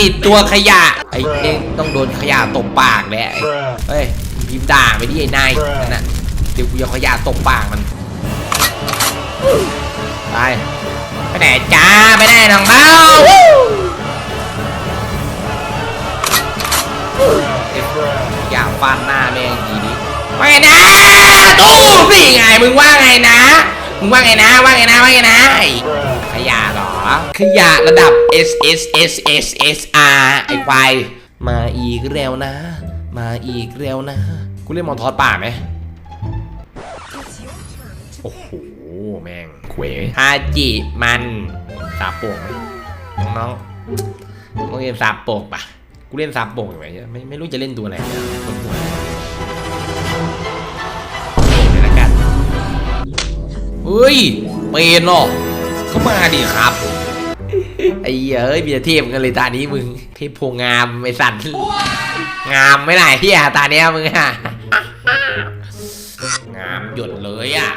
นิทตัวขยะ ไอ้เองต้องโดนขยะตบปากแหละ Bruh. เฮ้ยพิมพ์ด่าไปที่ไอ้นายนั่นน่ะเดี๋ยวกูจะขยะตบปากมันไปไปไหนจ้าไปไหนน้องเบ้าอย่าฟาดหน้าแม่งทีนี้ว่าไงนะตู้สิไงมึงว่าไงนะ มึงว่าไงนะว่าไงนะว่าไงนะไอ้ขยะเหรอ ขยะระดับ S S S S S R ไอ้ควายมาอีกแล้วนะ มาอีกแล้วนะ กูเล่นมอนทอดป่าไหมโอ้โห แม่งเขวฮาจิมันสาโป่งไหมน้องๆต้องเล่นสาโป่งปะกูเล่นสาโป่งอยู่ไหมไม่ไม่รู้จะเล่นตัวอะไรเนี่ยคนหัวเลยละกันเฮ้ย เป็นเนาะก็มาดิครับ ไอ้เหี้ยเอ้ยมีแต่เทพกันเลยตานี้มึงเทพโพงามไอ้สัตว์งามไม่ไหนเฮียตาเนี้ยมึงอะงามหยดเลยอะ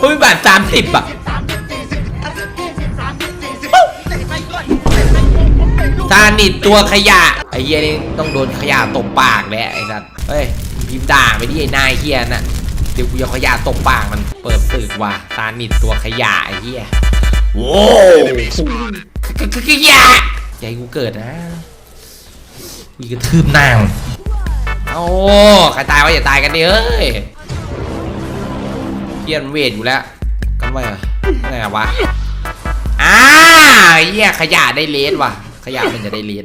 เฮ้ยบาทสามสิบอะซานิดตัวขยะ ไอ้เหี้ยนี่ต้องโดนขยะตบปากแหละไอ้สัตว์เฮ้ยพิมด่าไปที่ไอ้นายเฮียน่ะ เดี๋ยวกูจะขยะตบปากมันเปิดศึกว่ะซานิดตัวขยะไอ้เหี้ยโว้ขขยะอย่าให้กูเกิดนะกูจะกระทืบนางโอ้ใครตายวะอย่าตายกันดิเอ้ยเพี้ยนเวทอยู่แล้วกันว่าไงวะอ้าไอ้เหี้ยขยะได้เลสว่ะ ขยะมันจะได้เลส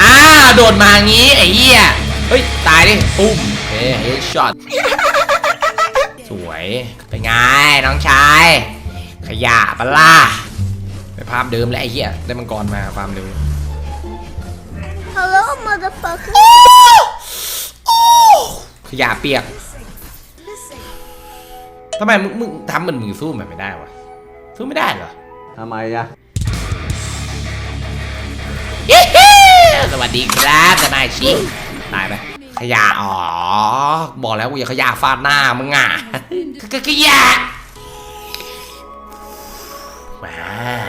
อ้าโดดมางี้ไอ้เหี้ย เฮ้ย ตายดิปุ้มเฮ้ยเฮดช็อตสวย เป็นไง น้องชาย ขยะปะล่ะไปภาพเดิมแล้วไอ้เหี้ยได้มังกรมาฟาร์มเดิม Hello, motherfucker. ขยะเปียกทำไมมึงมึงทำเหมือนมึงสู้มันไม่ได้วะสู้ไม่ได้เหรอทำไมอะเย้สวัสดีครับสมาชิก ตายไปขยะอ๋อ บอกแล้วกูอย่าขยะฟาดหน้ามึงอะขขยะมา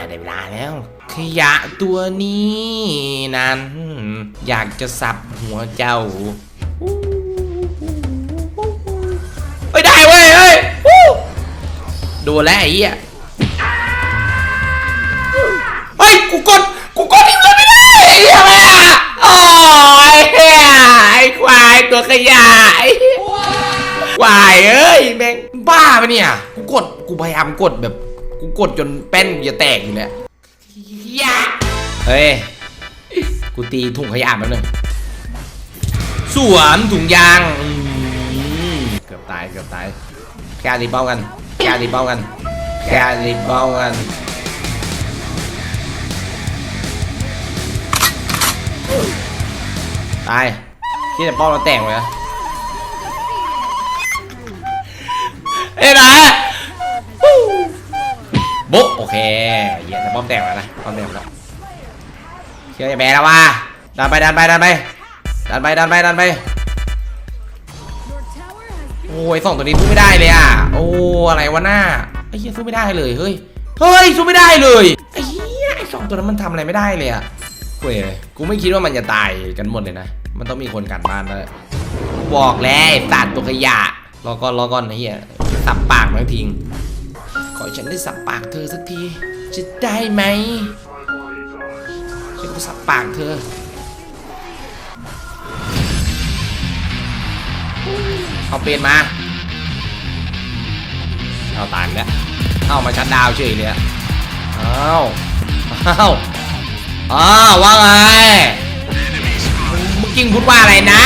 ได้เวลาแล้ว ขยะตัวนี้นั้น อยากจะสับหัวเจ้าเฮ้ยได้เว้ยเฮ้ยวู้โดนแลไอ้เหี้ย ตัวขยะไอ้เหี้ยวายเอ้ยแม่งบ้าปะเนี่ย กูกดกูพยายามกดแบบ กูกดจนแป้นกูจะแตกอยู่เนี่ยยะเฮ้ย กูตีถุงขยะแป๊บนึงสวมถุงยางเกือบตายเกือบตายแกรีบเบ้ากันแกรีบเบ้ากันแกรีบเบ้ากันตาย ที่จะป้อมเราแตกเลยนะเอ้ยนะบุ๊กโอเคเหยียดแต่ป้อมแตกแล้วนะป้อมแตกแล้วเชื่อจะแพ้แล้วว่ะดันไปดันไปดันไปดันไปดันไปดันไปโอ้ยสองตัวนี้สู้ไม่ได้เลยอะโอ้อะไรวะหน้าไอ้เหี้ยสู้ไม่ได้เลยเฮ้ยเฮ้ยสู้ไม่ได้เลยไอ้เหี้ยไอ้สองตัวนั้นมันทำอะไรไม่ได้เลยอะเว้ยกูไม่คิดว่ามันจะตายกันหมดเลยนะ มันต้องมีคนกันบ้านแล้วบอกแล้วไอ้สัตว์ตัวขยะรอก่อนรอก่อนไอ้เหี้ยสับปากมันทิ้งขอฉันได้สับปากเธอสักทีจะได้ไหมฉันก็สับปากเธอเอาเปลี่ยนมาเอาตายแล้วเอามาชัดดาวเฉยเลยอะเอาเอาอ้าวว่าไงมึงมึง กิ้งพูดว่าอะไรนะ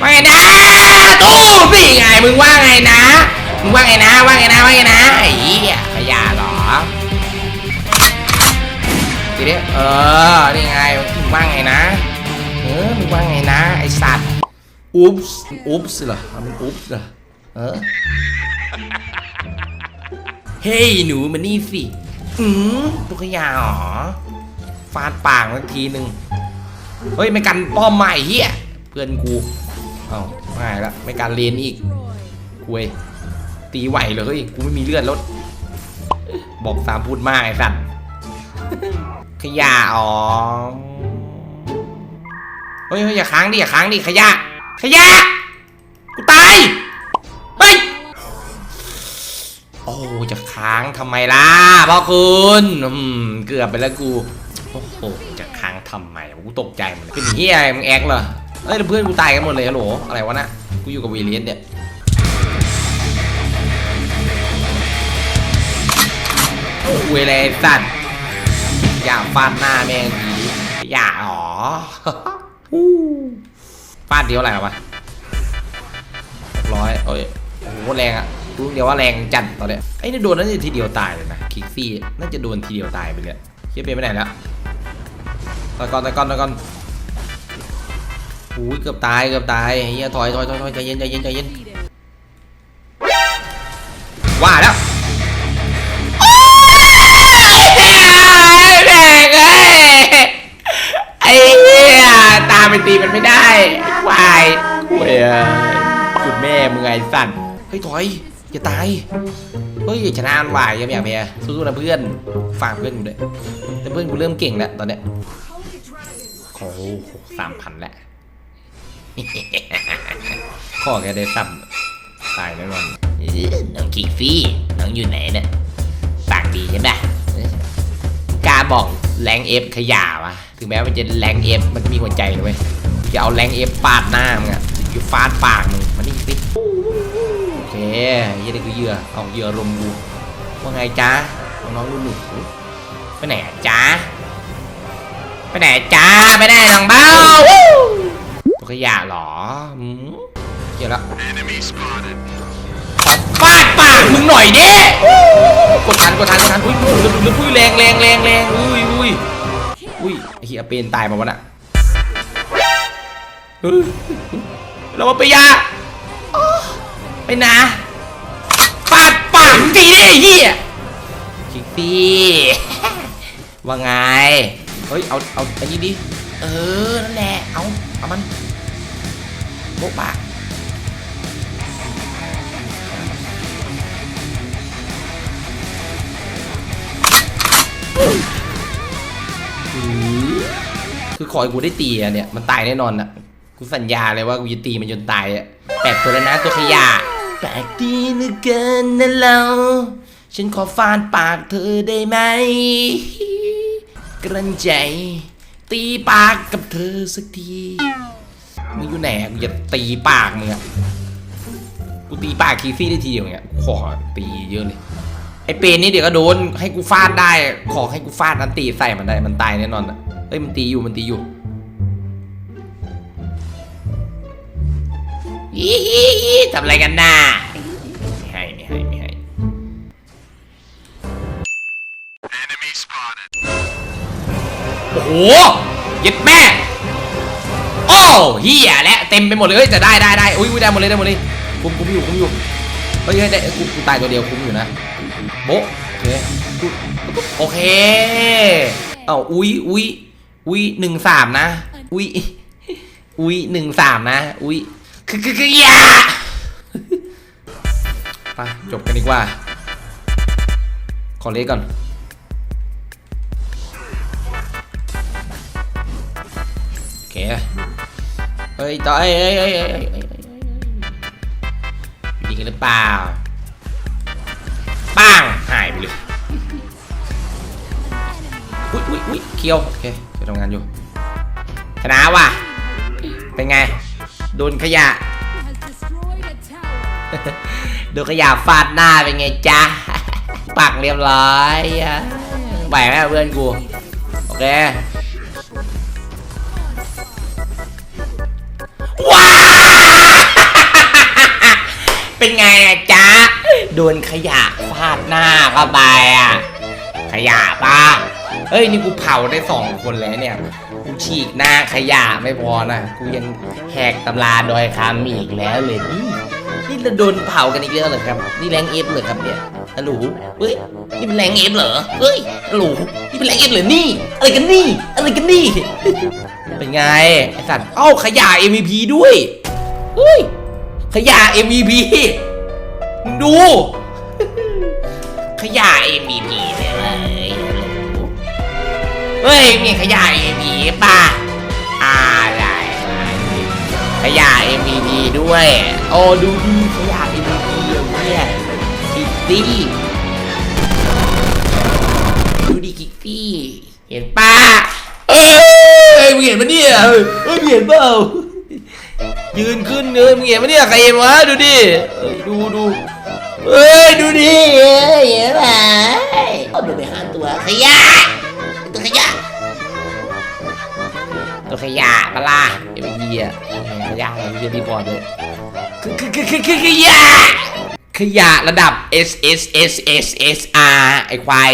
ว่าไงนะตู้สิไงมึงว่าไงนะ มึงว่าไงนะว่าไงนะว่าไงนะไอ้เหี้ยขยะเหรอทีนี้เออนี่ไงมึงว่าไงนะเออมึงว่าไงนะไอสัตว์อุ๊บส์อุ๊บส์เหรอเอามันอุ๊บส์เหรอเออเฮ้ยหนูมานี่สิ อืมตัวขยะเหรอ ฟาดปากสักทีหนึ่งเฮ้ย ไม่กันป้อมใหม่เฮียเพื่อนกู เอ้าไม่ละไม่การเรียนอีกคุยตีไหวเลยเฮ้ยกูไม่มีเลือดแล้วบอกสามพูดมากไอ้สัตว์ขยะอ๋อเฮ้ยเฮ้ยอย่าค้างดิอย่าค้างดิขยะ ขยะ กูตาย จะค้างทำไมล่ะพ่อคุณอืมเกือบไปแล้วกูโอ้โหจะค้างทำไมกูตกใจหมดเลยเป็นเฮียอะไรมึงแอคเหรอเฮ้ยแล้วเพื่อนกูตายกันหมดเลยฮัลโหลอะไรวะน่ะกูอยู่กับวีเลียนเนี่ยโอ้เวลาสัตว์อย่าฟาดหน้าแม่งดีอย่าอ๋อฮู้ฟาดเดียวอะไรวะร้อยโอ้ยโอ้โหแรงอะ รู้เดียวว่าแรงจัดตอนเนี้ยไอ้นี่โดนน่าจะทีเดียวตายเลยนะคิกซี่น่าจะโดนทีเดียวตายไปเลยเฮียเป็นไปไหนแล้วตะกอนตะกอนตะกอนอุ้ยเกือบตายเกือบตายเฮียถอยถอยถอยใจเย็นใจเย็นใจเย็นว่าแล้วไอ้เหี้ยตามไปตีมันไม่ได้ควายเว้ยจุดแม่มึงไงสั่นเฮ้ยถอย อย่าตาย เฮ้ยชนะมันไหวยังไม่อยากเมียสู้ๆนะเพื่อน ฝากเพื่อนกูด้วยแต่เพื่อนกูเริ่มเก่งแล้วตอนเนี้ยโอ้โหสามพันแล้วข้อแกได้ซ้ำตายแน่นอนเอ้ยน้องคิกฟี่ น้องอยู่ไหนเนี่ยปากดีใช่ไหมเอ้ยกล้าบอกแรงเอฟขยาวะถึงแม้มันจะแรงเอฟมันก็มีหัวใจนะเว้ยจะเอาแรงเอฟฟาดหน้ามึงอะอยู่ฟาดปากมึงมันนี่สิโอเค ยี่นี่คือเหยื่อเอาเหยื่อลมกูว่าไงจ๊ะน้องๆหนุ่มไปไหนจ๊ะไปไหนจ๊ะไปไหนน้องเบ้าตัวขยะหรออืมเกี่ยวแล้วฟาดปากมึงหน่อยดิกดทันกดทันกดทันอุ้ยอุ้ยอุ้ยอุ้ยแรงแรงแรงแรงอุ้ยอุ้ยอุ้ยไอ้เฮียเป็นตายมาวะน่ะเราไปยา ไปนะฟาดปากมึงทีดิไอ้เฮียชิคปี้ว่าไง เฮ้ย เอา เอาอันนี้ดิ เออ นั่นแหละ เอา เอามันโบ๊ะปากคือขอให้กูได้ตีอะเนี่ย มันตายแน่นอนอะกูสัญญาเลยว่ากูจะตีมันจนตายอะแปลกตัวแล้วนะตัวขยะ แปลกดีเหลือเกินนะเรา ฉันขอฟาดปากเธอได้ไหม กระนใจ ตีปากกับเธอสักทีมึงอยู่ไหนกูจะตีปากมึงอะกูตีปากคีฟี่ได้ทีเดียวเนี่ยขอตีเยอะเลยไอเปนนี่เดี๋ยวก็โดนให้กูฟาดได้ ขอให้กูฟาดนั้นตีใส่มันได้มันตายแน่นอนอะเฮ้ยมันตีอยู่มันตีอยู่ อีฮีฮีทำอะไรกันน่ะไม่ให้ไม่ให้ไม่ให้โอ้โหยึดแม่โอ้เฮียและเต็มไปหมดเลยเฮ้ยจะได้ได้ได้อุ้ยอุ้ยได้หมดเลยได้หมดเลยคุมคุมอยู่คุมอยู่เฮ้ยเฮ้ยได้กูกูตายตัวเดียวคุมอยู่นะโบะโอเคกูโอเคเอ้าอุ้ยอุ้ยอุ้ยหนึ่งสามนะ อุ้ยอุ้ยหนึ่งสามนะ อุ้ย คือคือคือยาไปจบกันดีกว่า ขอเล็กก่อน โอเค เฮ้ยต่อเอ้ยเอ้ยเอ้ยเอ้ยเอ้ยเอ้ยเอ้ยยิงกันหรือเปล่าปังหายไปเลยอุ้ยอุ้ยอุ้ยเคียว โอเคจะทำงานอยู่ ชนะว่ะ เป็นไง โดนขยะ has destroyed a tower. โดนขยะฟาดหน้าเป็นไงจ๊ะ ปักเรียบร้อยอะไหวไหมเพื่อนกู โอเค ว้า เป็นไงอะจ๊ะ โดนขยะฟาดหน้าเข้าไปอะ ขยะป่ะ เฮ้ยนี่กูเผาได้สองคนแล้วเนี่ย กูฉีกหน้าขยะไม่พอนะกูยังแหกตำราดอยคำอีกแล้วเลยนี่นี่เราโดนเผากันอีกแล้วเหรอครับ นี่แรงเอฟเหรอครับเนี่ยฮัลโหลเฮ้ยนี่เป็นแรงเอฟเหรอเฮ้ยฮัลโหลนี่เป็นแรงเอฟเหรอนี่อะไรกันนี่อะไรกันนี่เป็นไงไอสัตว์เอ้าขยะ MVP ด้วยเฮ้ยขยะ MVP ดู ขยะ MVP เลยเว้ย ฮ้ยมีขยะ MVP ป่ะอะไรขยะ MVP ด้วย โอ้ดูดีขยะ MVP อย่างเนี่ยคิตตี้ดูดิกิกฟี่เห็นป่ะเอ้ยมึงเห็นปะเนี่ยเอ้ยเอ้ยมึงเห็นเปล่ายืนขึ้นเลยมึงเห็นปะเนี่ยใครเห็นวะดูดิเอ้ยดูดูเอ้ยดูดิเอ้ยเห็นไหมเอาดูไปห้าตัวขยะ ตัวขยะตัวขยะปะล่ะเดี๋ยวไปเหี้ยขยะเราจะรีพอร์ตเลยคือคือคือคือขยะขยะระดับ S S S S S R ไอควาย